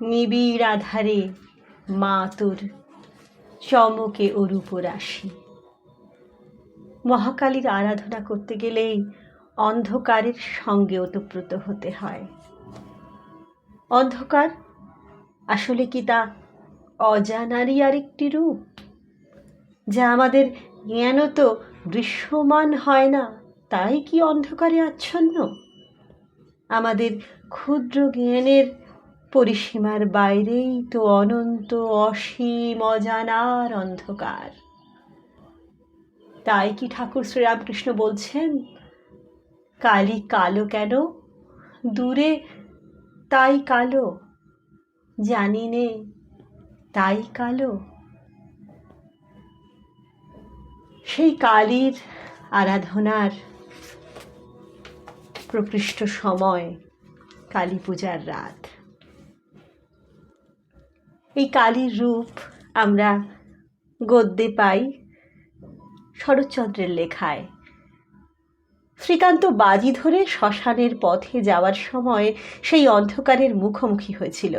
নিবিড় আধারে মা তোর চমকে অরূপ রাশি মহাকালীর আরাধনা করতে গেলেই অন্ধকারের সঙ্গে ওতপ্রোত হতে হয়। অন্ধকার আসলে কি তা অজানারই আরেকটি রূপ? যা আমাদের জ্ঞানত দৃশ্যমান হয় না, তাই কি অন্ধকারে আচ্ছন্ন? আমাদের ক্ষুদ্র জ্ঞানের পরিসীমার বাইরেই তো অনন্ত অসীম অজানার অন্ধকার। তাই কি ঠাকুর শ্রীরামকৃষ্ণ বলছেন, কালি কালো কেন? দূরে তাই কালো, জানি নে তাই কালো। সেই কালীর আরাধনার প্রকৃষ্ট সময় কালী পূজার রাত। এই কালীর রূপ আমরা গদ্যে পাই শরৎচন্দ্রের লেখায়। শ্রীকান্ত বাজি ধরে শ্মশানের পথে যাওয়ার সময় সেই অন্ধকারের মুখোমুখি হয়েছিল,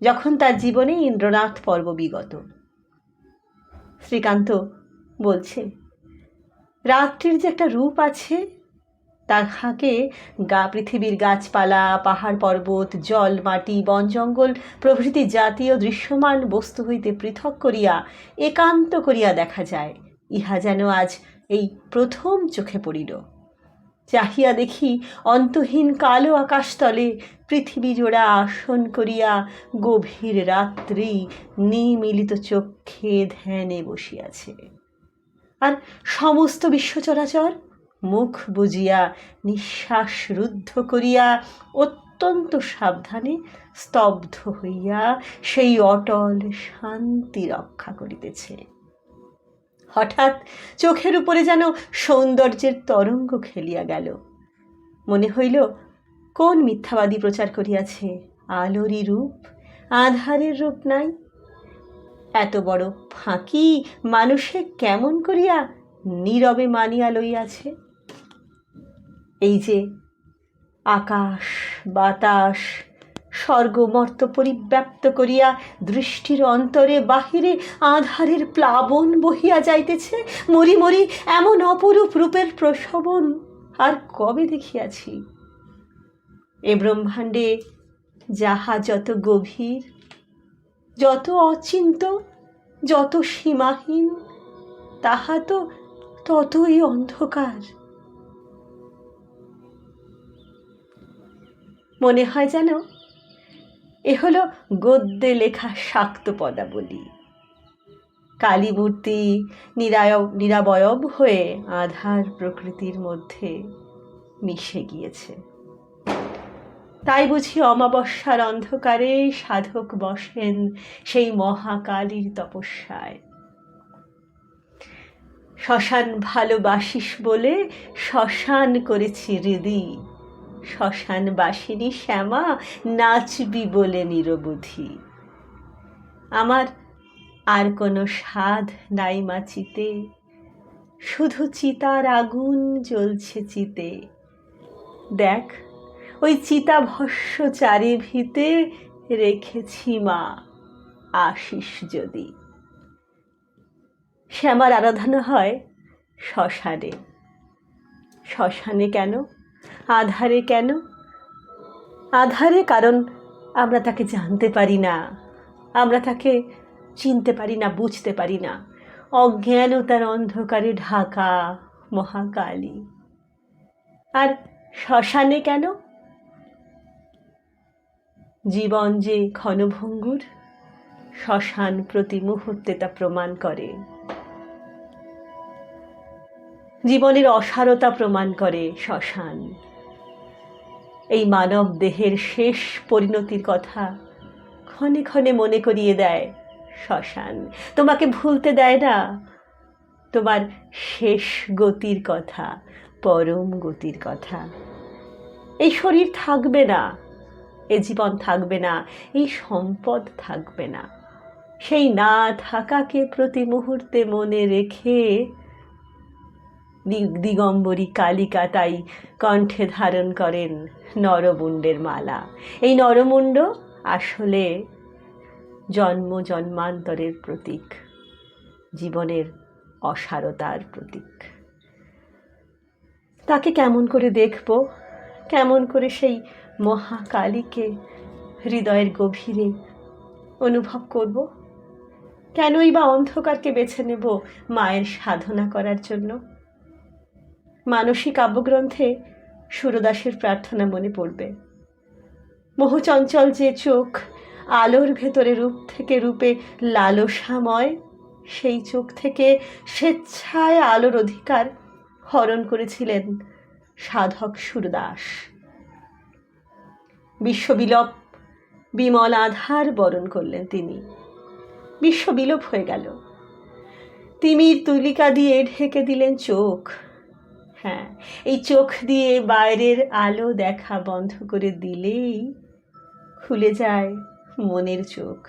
যখন তার জীবনে ইন্দ্রনাথ পর্ব বিগত। শ্রীকান্ত বলছে, রাত্রির যে একটা রূপ আছে তার ফাঁকে গা, পৃথিবীর গাছপালা, পাহাড় পর্বত, জল, মাটি, বন, জঙ্গল প্রভৃতি জাতীয় দৃশ্যমান বস্তু হইতে পৃথক করিয়া একান্ত করিয়া দেখা যায়। ইহা যেন আজ এই প্রথম চোখে পড়িল। চাহিয়া দেখি অন্তহীন কালো আকাশতলে পৃথিবী জোড়া আসন করিয়া গভীর রাত্রি নিমিলিত চক্ষে ধ্যানে বসিয়াছে। আর সমস্ত বিশ্ব চরাচর মুখ বুজিয়া নিঃশ্বাস রুদ্ধ করিয়া অত্যন্ত সাবধানে স্তব্ধ হইয়া সেই অটল শান্তি রক্ষা করিতেছে। হঠাৎ চোখের উপরে যেন সৌন্দর্যের তরঙ্গ খেলিয়া গেল। মনে হইল, কোন মিথ্যাবাদী প্রচার করিয়াছে? আলোরই রূপ? আধারের রূপ নাই? এত বড় ফাঁকি মানুষে কেমন করিয়া নীরবে মানিয়া লইয়াছে? এই যে আকাশ, বাতাস স্বর্গমর্ত পরিব্যাপ্ত করিয়া দৃষ্টির অন্তরে বাহিরে আধারের প্লাবন বহিয়া যাইতেছে, মরি মরি এমন অপরূপ রূপের প্রসবন আর কবে দেখিয়াছি? এ ব্রহ্মাণ্ডে যাহা যত গভীর, যত অচিন্ত, যত সীমাহীন, তাহা তো ততই অন্ধকার। মনে হয় যেন এ হলো গদ্যে লেখা শাক্ত পদাবলী। কালীমূর্তি নিরায়, নিরাবয়ব হয়ে আধার প্রকৃতির মধ্যে মিশে গিয়েছে। তাই বুঝি অমাবস্যার অন্ধকারে সাধক বসেন সেই মহাকালীর তপস্যায়। শ্মশান ভালোবাসিস বলে শ্মশান করেছি হৃদি শ্মশান বাসিনী শ্যামা, নাচবি বলে নিরবধি। আমার আর কোনো স্বাদ নাই মা চিতে শুধু চিতার আগুন জ্বলছে চিতে। দেখ, ওই চারি ভিতে রেখেছি মা আসিস যদি। শ্যামার আরাধনা হয় শ্মশানে। শ্মশানে কেন? আধারে কেন? আধারে কারণ আমরা তাকে জানতে পারি না। আমরা তাকে চিনতে পারি না, বুঝতে পারি না। অজ্ঞানতার অন্ধকারে ঢাকা মহাকালী। আর শ্মশানে কেন? জীবন যে ক্ষণভঙ্গুর শ্মশান প্রতি মুহূর্তে তা প্রমাণ করে। জীবনের অসারতা প্রমাণ করে শ্মশান। এই মানব দেহের শেষ পরিণতির কথা ক্ষণে ক্ষণে মনে করিয়ে দেয় শ্মশান। তোমাকে ভুলতে দেয় না। তোমার শেষ গতির কথা, পরম গতির কথা। এই শরীর থাকবে না, এ জীবন থাকবে না, এই সম্পদ থাকবে না। সেই না থাকাকে প্রতি মুহূর্তে মনে রেখে দিগম্বরী কালিকা তাই কণ্ঠে ধারণ করেন নরমুণ্ডের মালা। এই নরমুণ্ড আসলে জন্ম জন্মান্তরের প্রতীক, জীবনের অসারতার প্রতীক। তাকে কেমন করে দেখব? কেমন করে সেই মহাকালীকে হৃদয়ের গভীরে অনুভব করব? কেনই বা অন্ধকারকে বেছে নেব মায়ের সাধনা করার জন্য? মানসিক কাব্যগ্রন্থে সুরদাসের প্রার্থনা মনে পড়বে। মোহচঞ্চল যে চোখ আলোর ভেতরে রূপ থেকে রূপে লালসাময়, সেই চোখ থেকে স্বেচ্ছায় আলোর অধিকার হরণ করেছিলেন সাধক সুরদাস। বিশ্ববিলোপ, বিমল আধার বরণ করলেন তিনি। বিশ্ববিলোপ হয়ে গেল। তিমির তুলিকা দিয়ে ঢেকে দিলেন চোখ। হ্যাঁ এই চোখ দিয়ে বাইরের আলো দেখা বন্ধ করে দিলেই খুলে যায় মনের চোখ।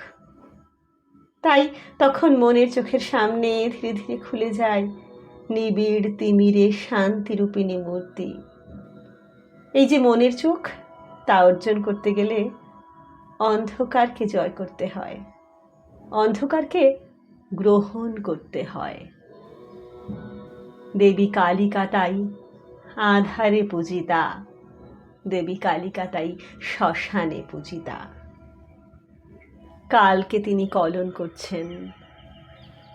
তাই তখন মনের চোখের সামনে ধীরে ধীরে খুলে যায় নিবিড়, তিমিরে, শান্তিরূপিণী মূর্তি। এই যে মনের চোখ, তা অর্জন করতে গেলে অন্ধকারকে জয় করতে হয়। অন্ধকারকে গ্রহণ করতে হয়। দেবী কালিকা তাই আধারে পূজিতা। দেবী কালিকা তাই শ্মশানে পূজিতা। কালকে তিনি কলন করছেন।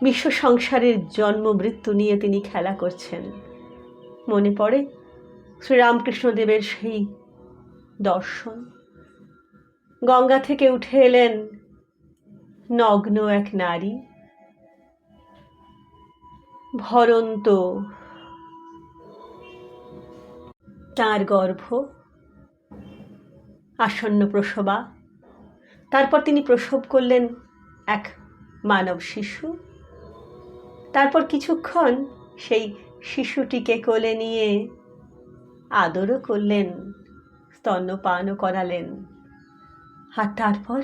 বিশ্ব সংসারের জন্ম মৃত্যু নিয়ে তিনি খেলা করছেন। মনে পড়ে শ্রীরামকৃষ্ণদেবের সেই দর্শন? গঙ্গা থেকে উঠে এলেন নগ্ন এক নারী। ভরন্ত। তার গর্ভ, আসন্ন প্রসবা, তারপর তিনি প্রসব করলেন এক মানব শিশু। তারপর কিছুক্ষণ সেই শিশুটিকে কোলে নিয়ে আদরও করলেন, স্তন্যপানও করালেন। আর তারপর?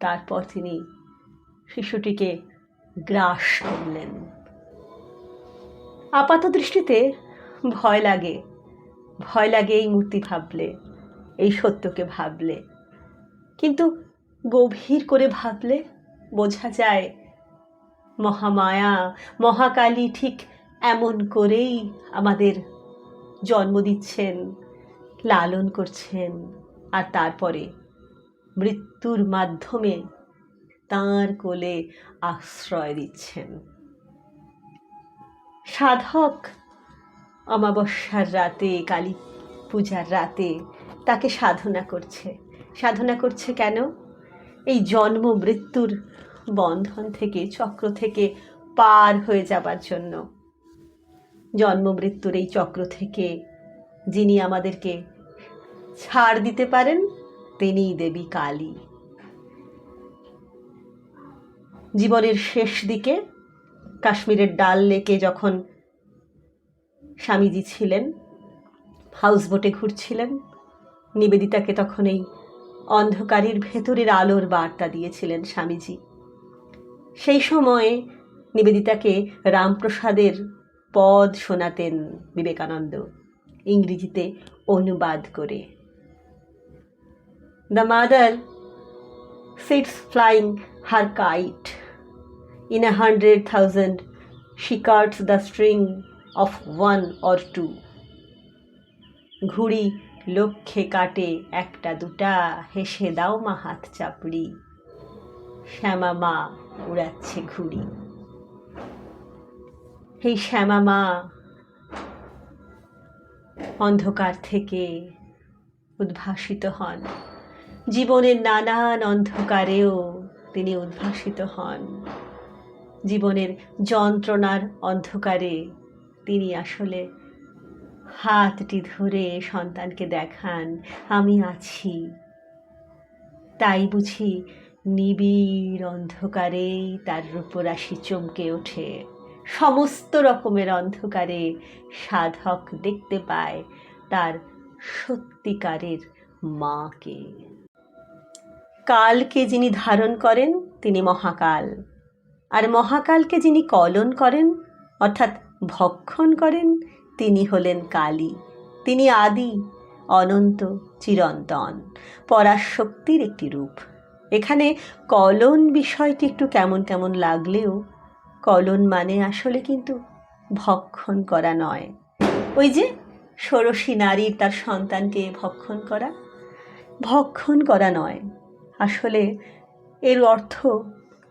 তারপর তিনি শিশুটিকে গ্রাস করলেন। আপাত দৃষ্টিতে ভয় লাগে। ভয় লাগে এই মূর্তি ভাবলে, এই সত্যকে ভাবলে। কিন্তু গভীর করে ভাবলে বোঝা যায়, মহামায়া, মহাকালী ঠিক এমন করেই আমাদের জন্ম দিচ্ছেন, লালন করছেন আর তারপরে মৃত্যুর মাধ্যমে তাঁর কোলে আশ্রয় দিচ্ছেন। সাধক। অমাবস্যার রাতে, কালী পূজার রাতে তাকে সাধনা করছে। সাধনা করছে কেন? এই জন্ম মৃত্যুর বন্ধন থেকে, চক্র থেকে পার হয়ে যাবার জন্য। জন্ম মৃত্যুর এই চক্র থেকে যিনি আমাদেরকে ছাড় দিতে পারেন, তিনিই দেবী কালী। জীবনের শেষ দিকে কাশ্মীরের ডাল লেকে যখন স্বামীজি ছিলেন, হাউস বোটে ঘুরছিলেন, নিবেদিতাকে তখন এই অন্ধকারের ভেতরের আলোর বার্তা দিয়েছিলেন স্বামীজি। সেই সময়ে নিবেদিতাকে রামপ্রসাদের পদ শোনাতেন বিবেকানন্দ, ইংরেজিতে অনুবাদ করে। The mother sits flying her kite in a hundred thousand, she cuts the string of one or two. ঘুড়ি লক্ষ্যে কাটে, একটা, দুটা, হেসে দাও মা হাত চাপড়ি। শ্যামা মা উড়াচ্ছে ঘুড়ি। এই শ্যামা মা, অন্ধকার থেকে উদ্ভাসিত হন। জীবনের নানান অন্ধকারেও তিনি উদ্ভাসিত হন। জীবনের যন্ত্রণার অন্ধকারে। তিনি আসলে হাতটি ধরে সন্তানকে দেখান, আমি আছি। তাই বুঝি নিবিড় অন্ধকারেই তার রূপরাশি চমকে ওঠে। সমস্ত রকমের অন্ধকারে সাধক দেখতে পায় তার সত্যিকারের মাকে। কালকে যিনি ধারণ করেন, তিনি মহাকাল। আর মহাকালকে যিনি কলন করেন, অর্থাৎ ভক্ষণ করেন, তিনি হলেন কালী। তিনি আদি, অনন্ত, চিরন্তন, পরাশক্তির একটি রূপ। এখানে কলন বিষয়টি একটু কেমন কেমন লাগলেও, কলন মানে আসলে কিন্তু ভক্ষণ করা নয়। ওই যে ষোড়শী নারীর তার সন্তানকে ভক্ষণ করা ভক্ষণ করা নয়। আসলে এর অর্থ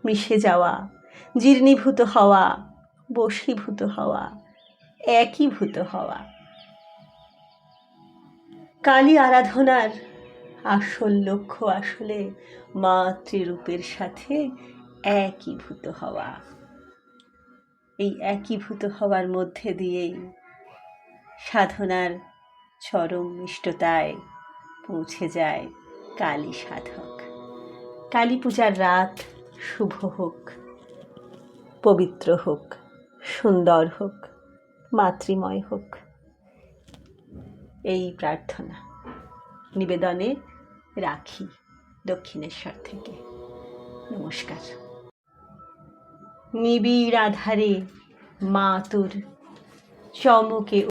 মিশে যাওয়া জীর্ণীভূত হওয়া, বশীভূত হওয়া, একীভূত হওয়া। কালী আরাধনার আসল লক্ষ্য আসলে মাতৃরূপের সাথে একীভূত হওয়া। এই একীভূত হওয়ার মধ্যে দিয়েই সাধনার চরম মিষ্টতায় পৌঁছে যায় কালী সাধক। কালী পূজার রাত শুভ হোক। পবিত্র হোক, সুন্দর হোক, মাতৃময় হোক। এই প্রার্থনা নিবেদনে রাখি দক্ষিণেশ্বর থেকে। নমস্কার। নিবিড় আধারে মা তোর চমকে